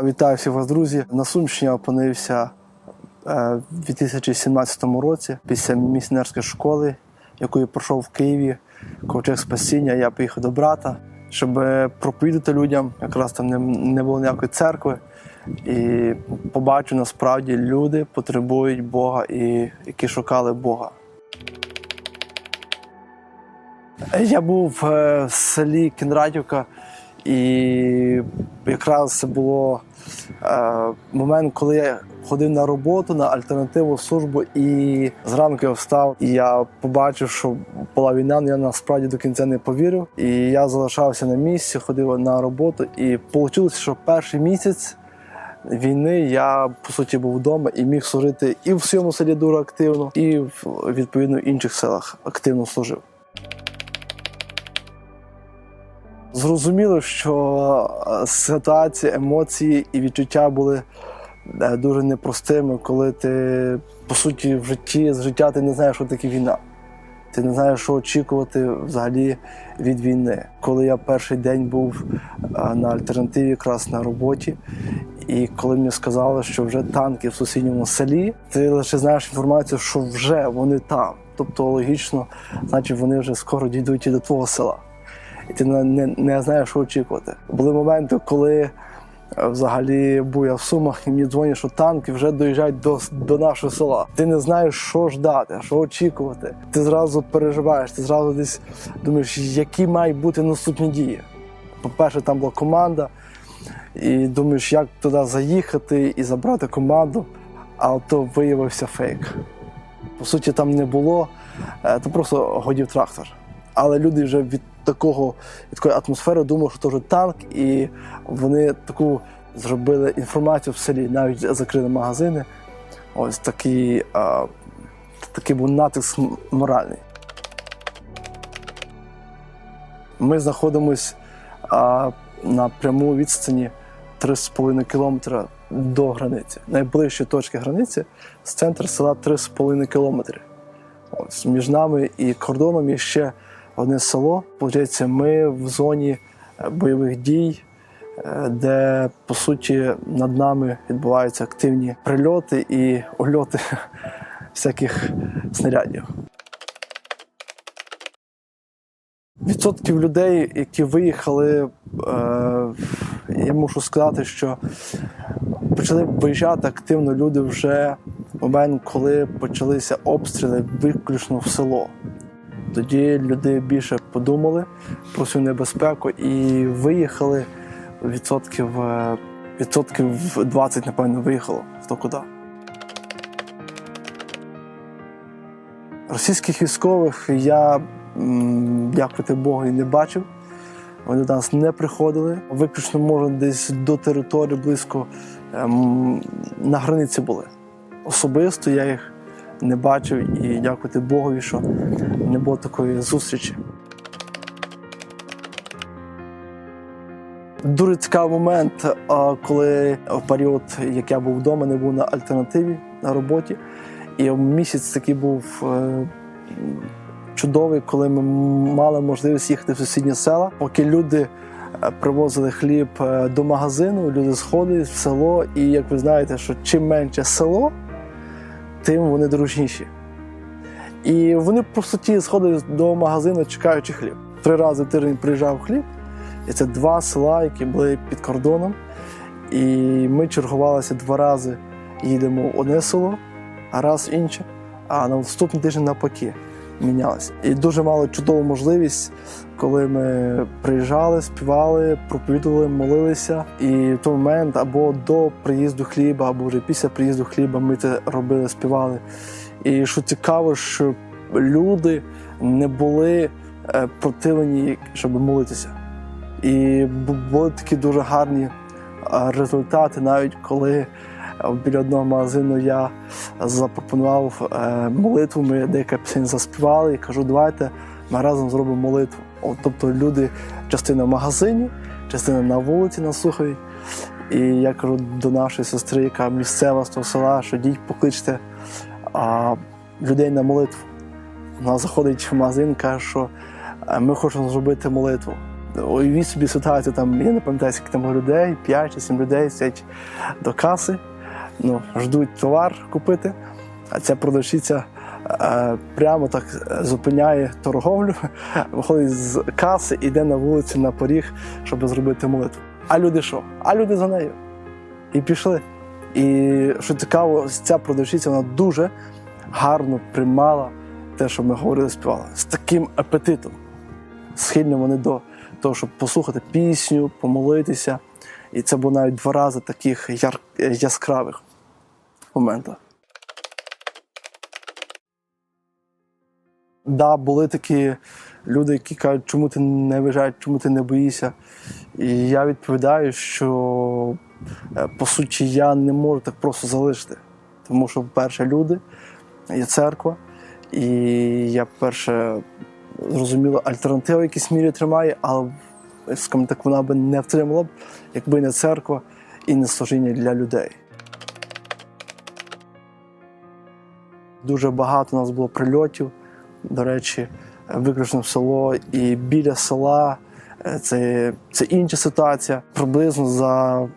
Вітаю всіх вас, друзі. На Сумщині опинився е, в 2017 році після місіонерської школи, яку я пройшов в Києві, ковчег спасіння. Я поїхав до брата, щоб проповідати людям. Якраз там не, не було ніякої церкви. І побачив, насправді люди потребують Бога і які шукали Бога. Я був е, в селі Кінрадівка, і якраз це було е, момент, коли я ходив на роботу на альтернативну службу, і зранку я встав, і я побачив, що була війна, але я насправді до кінця не повірив. І я залишався на місці, ходив на роботу, і вийшло, що перший місяць. Війни я по суті був вдома і міг служити і в своєму селі дуже активно, і в відповідно інших селах активно служив. Зрозуміло, що е, ситуація, емоції і відчуття були е, дуже непростими, коли ти по суті в житті з життя ти не знаєш, що таке війна. Ти не знаєш, що очікувати взагалі від війни. Коли я перший день був е, на альтернативі, якраз на роботі, і коли мені сказали, що вже танки в сусідньому селі, ти лише знаєш інформацію, що вже вони там. Тобто логічно, значить, вони вже скоро дійдуть і до твого села і ти не, не, не знаєш, що очікувати. Були моменти, коли е, взагалі був я в Сумах, і мені дзвонять, що танки вже доїжджають до, до нашого села. Ти не знаєш, що ждати, що очікувати. Ти зразу переживаєш, ти зразу десь думаєш, які мають бути наступні дії. По-перше, там була команда, і думаєш, як туди заїхати і забрати команду, а то виявився фейк. По суті, там не було, е, то просто годів трактор. Але люди вже від такого такої атмосфери думали, що це вже танк, і вони таку зробили інформацію в селі, навіть закрили магазини. Ось такий, а, такий був натиск моральний. Ми знаходимось а, на прямому відстані 3,5 кілометра до границі. Найближчі точки границі з центру села 3,5 кілометри. Ось між нами і кордоном є ще одне село. Получається, ми в зоні е, бойових дій, е, де по суті над нами відбуваються активні прильоти і ульоти всяких снарядів. Відсотків людей, які виїхали, е, я мушу сказати, що почали виїжджати активно люди вже в момент, коли почалися обстріли виключно в село. Тоді люди більше подумали про цю небезпеку і виїхали відсотків, е, відсотків 20, напевно, виїхало хто куди. Російських військових я, дякувати Богу, не бачив. Вони до нас не приходили. Виключно, може, десь до території близько ем, на границі були. Особисто я їх не бачив і дякувати Богові, що не було такої зустрічі. Дуже цікавий момент, коли в період, як я був вдома, не був на альтернативі на роботі. І місяць такий був е, чудовий, коли ми мали можливість їхати в сусідні села, поки люди е, привозили хліб е, до магазину, люди сходили в село, і як ви знаєте, що чим менше село, тим вони дружніші. І вони по суті сходили до магазину, чекаючи хліб. Три рази в тиждень приїжджав хліб, і це два села, які були під кордоном. І ми чергувалися два рази. Їдемо в одне село, а раз в інше, а на наступний тиждень навпаки мінялися. І дуже мали чудову можливість, коли ми приїжджали, співали, проповідували, молилися. І в той момент або до приїзду хліба, або вже після приїзду хліба ми це робили, співали. І що цікаво, що люди не були е, противлені, щоб молитися. І були такі дуже гарні е, результати, навіть коли е, біля одного магазину я запропонував молитву. Ми деяка пісень заспівали і кажу, давайте ми разом зробимо молитву. От, тобто люди, частина в магазині, частина на вулиці нас слухають. І я кажу до нашої сестри, яка місцева з того села, що діть покличте а, людей на молитву. Вона заходить в магазин, каже, що е, ми хочемо зробити молитву. Уявіть собі ситуацію, там, я не пам'ятаю, скільки там людей, 5 чи 7 людей сидять до каси, ну, ждуть товар купити, а ця продавщиця е, прямо так е, зупиняє торговлю, виходить з каси, іде на вулицю на поріг, щоб зробити молитву. А люди що? А люди за нею. І пішли. І що цікаво, ця продавщиця вона дуже гарно приймала те, що ми говорили, співали, з таким апетитом. Схильні вони до того, щоб послухати пісню, помолитися. І це було навіть два рази таких яр... яскравих моментах. Да, були такі люди, які кажуть, чому ти не виїжджаєш, чому ти не боїшся. І я відповідаю, що по суті я не можу так просто залишити. Тому що, по-перше, люди, є церква, і я, перше, зрозуміло, альтернатива в якійсь мірі тримає, але скажімо так, вона би не втримала б, якби не церква і не служіння для людей. Дуже багато у нас було прильотів. До речі, виключно в село і біля села. Е, Це, це інша ситуація. Приблизно за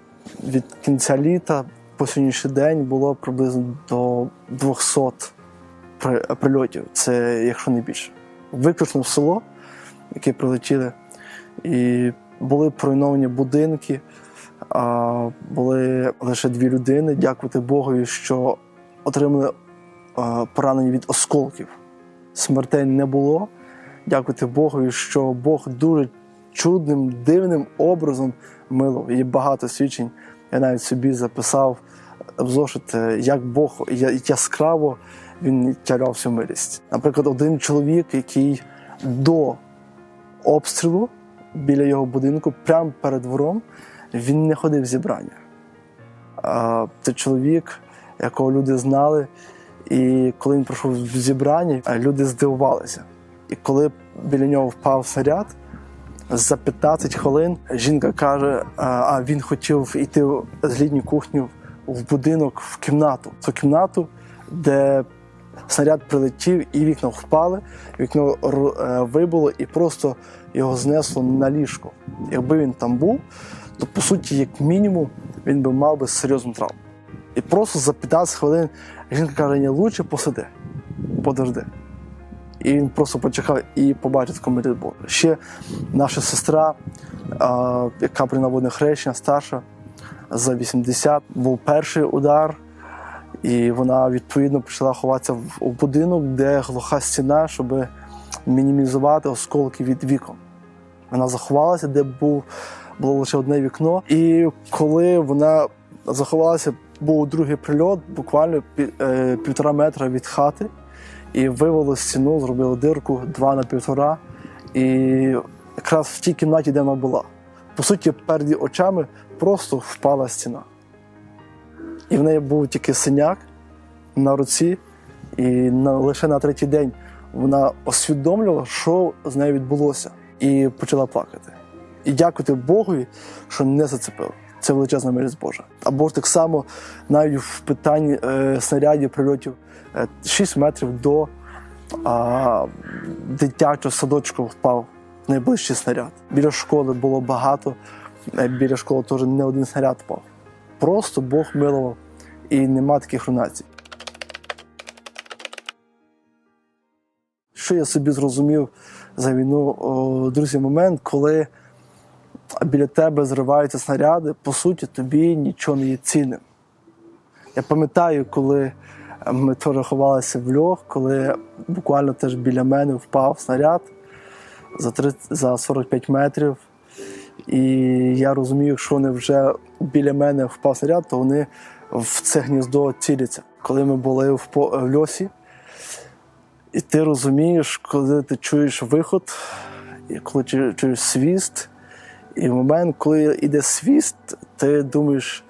від кінця літа по сьогоднішній день було приблизно до 200 прильотів. Це якщо не більше. Виключно в село, яке прилетіли, і були поруйновані будинки. А, були лише дві людини. Дякувати Богові, що отримали поранення від осколків. Смертей не було. Дякувати Богові, що Бог дуже чудним, дивним образом милував. Є багато свідчень. Я навіть собі записав в зошит, е, як Бог яскраво він тяляв всю милість. Наприклад, один чоловік, який до обстрілу біля його будинку, прямо перед двором, він не ходив в зібрання. Це чоловік, якого люди знали, і коли він прийшов в зібрання, люди здивувалися. І коли біля нього впав снаряд, за 15 хвилин жінка каже: а він хотів йти з літньої кухні в будинок в кімнату. Цю кімнату, де снаряд прилетів, і вікна впали, вікно е, вибуло і просто його знесло на ліжко. Якби він там був, то по суті, як мінімум, він би мав би серйозну травму. І просто за 15 хвилин жінка каже: ні, лучше посиди, подожди. І він просто почекав і побачив комітет Божий. Ще наша сестра, яка при наводне хрещення, старша за 80, був перший удар, і вона відповідно почала ховатися в, будинок, де глуха стіна, щоб мінімізувати осколки від вікон. Вона заховалася, де був, було лише одне вікно. І коли вона заховалася, був другий прильот, буквально е, півтора метра від хати і вивели стіну, зробили дирку 2 на півтора. І якраз в тій кімнаті, де вона була. По суті, перед очами просто впала стіна. І в неї був тільки синяк на руці, і на, лише на третій день вона усвідомлювала, що з нею відбулося, і почала плакати. І дякувати Богові, що не зацепило. Це величезна милість Божа. Або ж так само навіть в питанні е, снарядів, прильотів е, 6 метрів до а, дитячого садочку впав найближчий снаряд. Біля школи було багато, е, біля школи теж не один снаряд впав. Просто Бог милував і нема таких руйнацій. Що я собі зрозумів за війну, о, друзі, момент, коли біля тебе зриваються снаряди, по суті, тобі нічого не є цінним. Я пам'ятаю, коли ми теж ховалися в льох, коли буквально теж біля мене впав снаряд за 30, за 45 метрів. І я розумію, якщо вони вже біля мене впав снаряд, то вони в це гніздо ціляться. Коли ми були в, в льосі, і ти розумієш, коли ти чуєш виход, і коли чуєш свіст, і в момент, коли йде свіст, ти думаєш,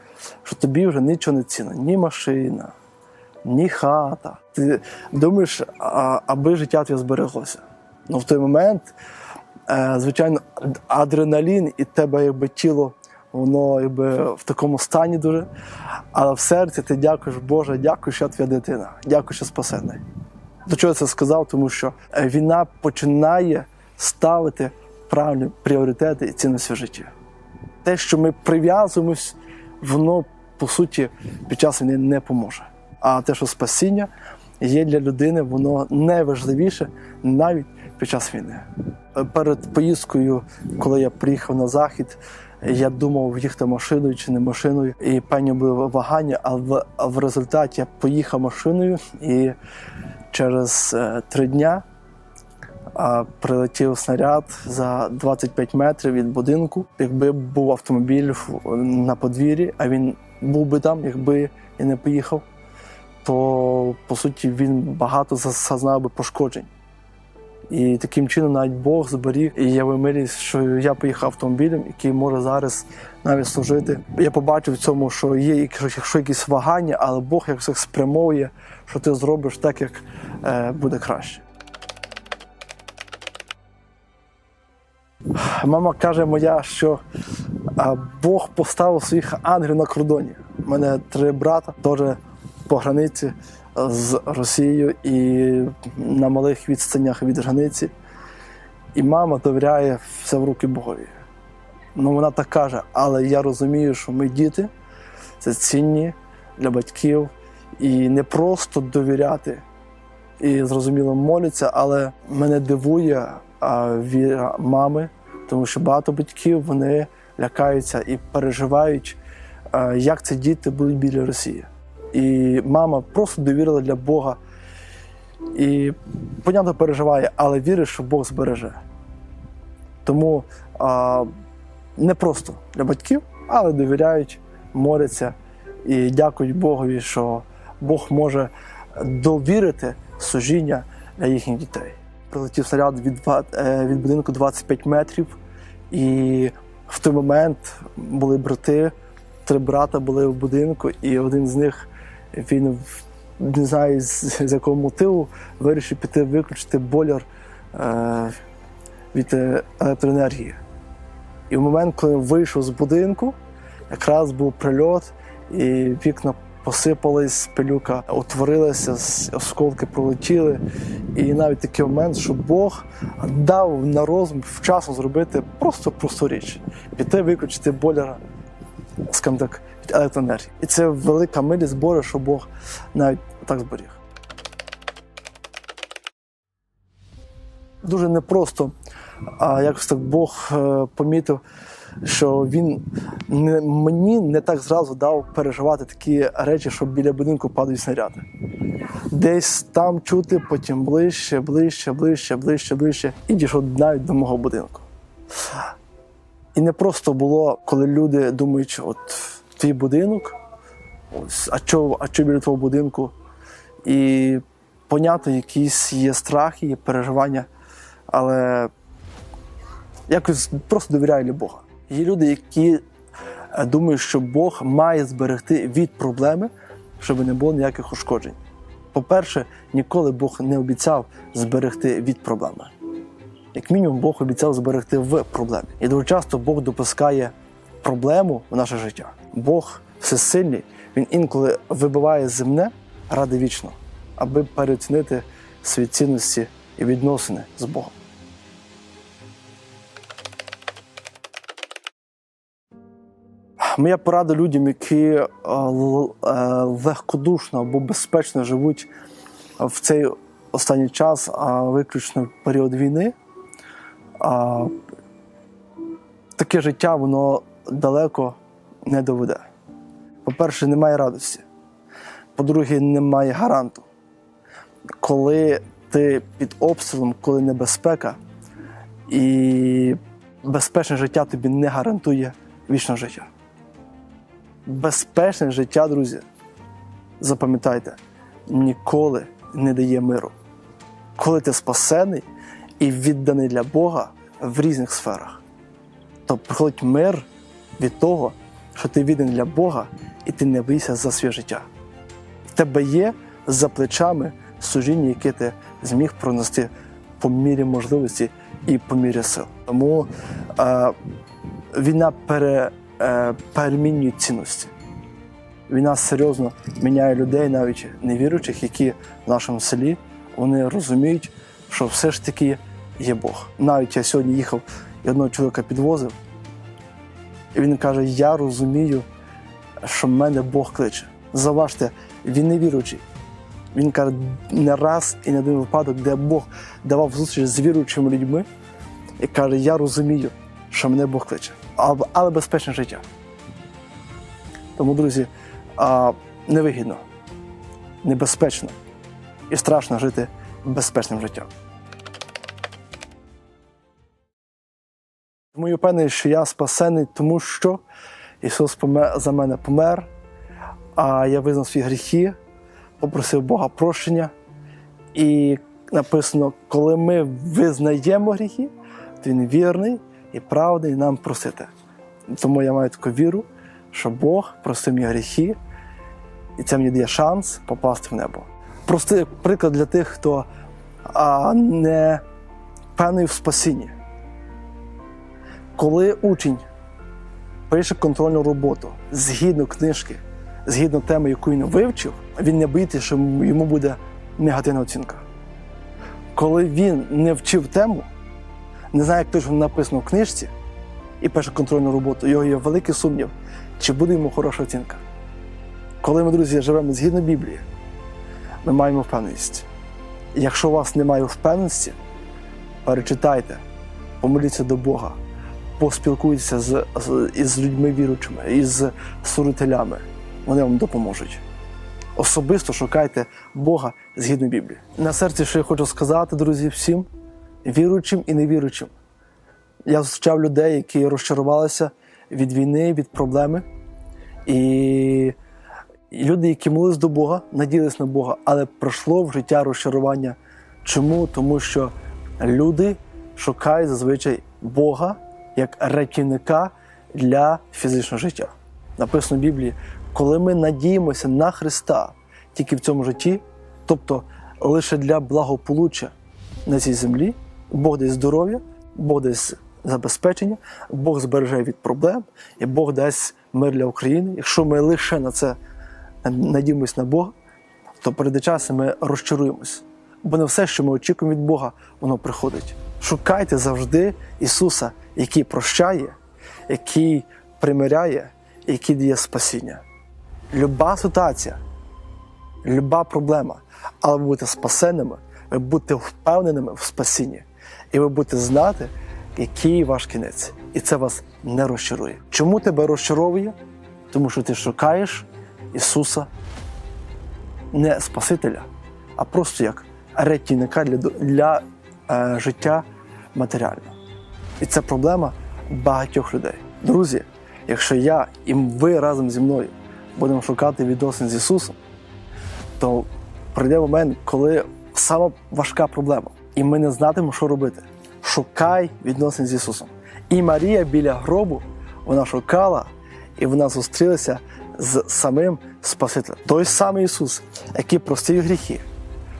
що тобі вже нічого не цінно, ні машина, ні хата. Ти думаєш, а, аби життя твоє збереглося. Ну в той момент, е, звичайно, адреналін і тебе якби тіло, воно якби в такому стані дуже. Але в серці ти дякуєш, Боже, дякую, що я твоя дитина, дякую, що спасений. До чого я це сказав? Тому що е, війна починає ставити правильні пріоритети і цінності в житті. Те, що ми прив'язуємось, воно по суті під час війни не поможе. А те, що спасіння є для людини, воно найважливіше навіть під час війни. Перед поїздкою, коли я приїхав на захід, я думав їхати машиною чи не машиною, і певні були вагання, а в, а в результаті я поїхав машиною і через е, три дня а, прилетів снаряд за 25 метрів від будинку. Якби був автомобіль на подвір'ї, а він був би там, якби я не поїхав, то по суті він багато зазнав би пошкоджень. І таким чином навіть Бог зберіг, і я милість, що я поїхав автомобілем, який може зараз навіть служити. Я побачив в цьому, що є якщо якісь вагання, але Бог якось спрямовує, що ти зробиш так, як е, буде краще. Мама каже моя, що Бог поставив своїх ангелів на кордоні. У мене три брата, теж по границі з Росією і на малих відстанях від границі. І мама довіряє все в руки Богові. Ну вона так каже, але я розумію, що ми діти це цінні для батьків. І не просто довіряти і зрозуміло моляться, але мене дивує віра мами, тому що багато батьків вони лякаються і переживають, як ці діти будуть біля Росії. І мама просто довірила для Бога. І, понятно, переживає, але вірить, що Бог збереже. Тому а, не просто для батьків, але довіряють, моляться і дякують Богові, що Бог може довірити служіння для їхніх дітей. Прилетів снаряд від, е, від будинку 25 метрів, і в той момент були брати, три брата були в будинку, і один з них він не знаю з, з якого мотиву вирішив піти виключити бойлер е, від е, електроенергії. І в момент, коли він вийшов з будинку, якраз був прильот, і вікна посипались, пилюка утворилася, осколки пролетіли. І навіть такий момент, що Бог дав на розум вчасно зробити просто просту річ: піти виключити бойлера, скажімо так, від електроенергії. І це велика милість Божа, що Бог навіть так зберіг. Дуже непросто, а якось так Бог е, помітив, що він не, мені не так зразу дав переживати такі речі, що біля будинку падають снаряди. Десь там чути, потім ближче, ближче, ближче, ближче, ближче, і дійшов навіть до мого будинку. І не просто було, коли люди думають, що от твій будинок, ось, а що, а біля твого будинку? І понятно, якісь є страхи, є переживання, але якось просто довіряю Бога. Є люди, які е, думають, що Бог має зберегти від проблеми, щоб не було ніяких ушкоджень. По-перше, ніколи Бог не обіцяв зберегти від проблеми. Як мінімум, Бог обіцяв зберегти в проблемі. І дуже часто Бог допускає проблему в наше життя. Бог всесильний, він інколи вибиває земне ради вічно, аби переоцінити свої цінності і відносини з Богом. Моя порада людям, які е, е, легкодушно або безпечно живуть в цей останній час, а виключно в період війни. Таке життя воно далеко не доведе. По-перше, немає радості. По-друге, немає гаранту. Коли ти під обстрілом, коли небезпека, і безпечне життя тобі не гарантує вічне життя. Безпечне життя, друзі, запам'ятайте, ніколи не дає миру. Коли ти спасений і відданий для Бога в різних сферах, то приходить мир від того, що ти відданий для Бога і ти не боїшся за своє життя. В тебе є за плечами служіння, яке ти зміг пронести по мірі можливості і по мірі сил. Тому е, війна пере, е, перемінює цінності. Війна серйозно міняє людей, навіть невіруючих, які в нашому селі вони розуміють, що все ж таки є Бог. Навіть я сьогодні їхав і одного чоловіка підвозив. І він каже: Я розумію, що мене Бог кличе. Заважте, він не віруючий. Він каже, не раз і не один випадок, де Бог давав зустріч з віруючими людьми і каже: Я розумію, що мене Бог кличе, але, безпечне життя. Тому, друзі, невигідно, небезпечно і страшно жити безпечним життям. Тому я впевнений, що я спасений, тому що Ісус помер, за мене помер, а я визнав свої гріхи, попросив Бога прощення. І написано, коли ми визнаємо гріхи, то Він вірний і правдий нам просити. Тому я маю таку віру, що Бог простив мені гріхи, і це мені дає шанс попасти в небо. Простий приклад для тих, хто а, не певний в спасінні. Коли учень пише контрольну роботу згідно книжки, згідно теми, яку він вивчив, він не боїться, що йому буде негативна оцінка. Коли він не вчив тему, не знає, як точно написано в книжці, і пише контрольну роботу, його є великий сумнів, чи буде йому хороша оцінка. Коли ми, друзі, живемо згідно Біблії, ми маємо впевненість. Якщо у вас немає впевненості, перечитайте, помоліться до Бога, поспілкуйтеся з, з, із людьми віруючими, із служителями. Вони вам допоможуть. Особисто шукайте Бога згідно Біблії. На серці, що я хочу сказати, друзі, всім віруючим і невіруючим. Я зустрічав людей, які розчарувалися від війни, від проблеми. І люди, які молились до Бога, надіялись на Бога, але пройшло в життя розчарування. Чому? Тому що люди шукають зазвичай Бога як рятівника для фізичного життя. Написано в Біблії, коли ми надіємося на Христа тільки в цьому житті, тобто лише для благополуччя на цій землі, Бог дасть здоров'я, Бог дасть забезпечення, Бог збереже від проблем, і Бог дасть мир для України. Якщо ми лише на це надіємося на Бога, то перед часом ми розчаруємось. Бо не все, що ми очікуємо від Бога, воно приходить. Шукайте завжди Ісуса, який прощає, який примиряє, який дає спасіння. Люба ситуація, люба проблема, але ви будете спасенними, ви будете впевненими в спасінні, і ви будете знати, який ваш кінець. І це вас не розчарує. Чому тебе розчаровує? Тому що ти шукаєш Ісуса не Спасителя, а просто як рятівника для, для е, життя матеріального. І це проблема багатьох людей. Друзі, якщо я і ви разом зі мною будемо шукати відносин з Ісусом, то прийде момент, коли сама важка проблема, і ми не знатимемо, що робити. Шукай відносин з Ісусом. І Марія біля гробу вона шукала, і вона зустрілася з самим Спасителем. Той самий Ісус, який простив гріхи,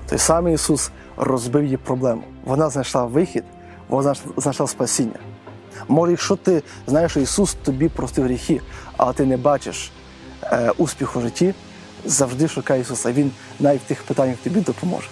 той самий Ісус розбив її проблему. Вона знайшла вихід, вона знайшла спасіння. Може, якщо ти знаєш, що Ісус тобі простив гріхи, але ти не бачиш е, успіху в житті, завжди шукай Ісуса. Він навіть в тих питаннях тобі допоможе.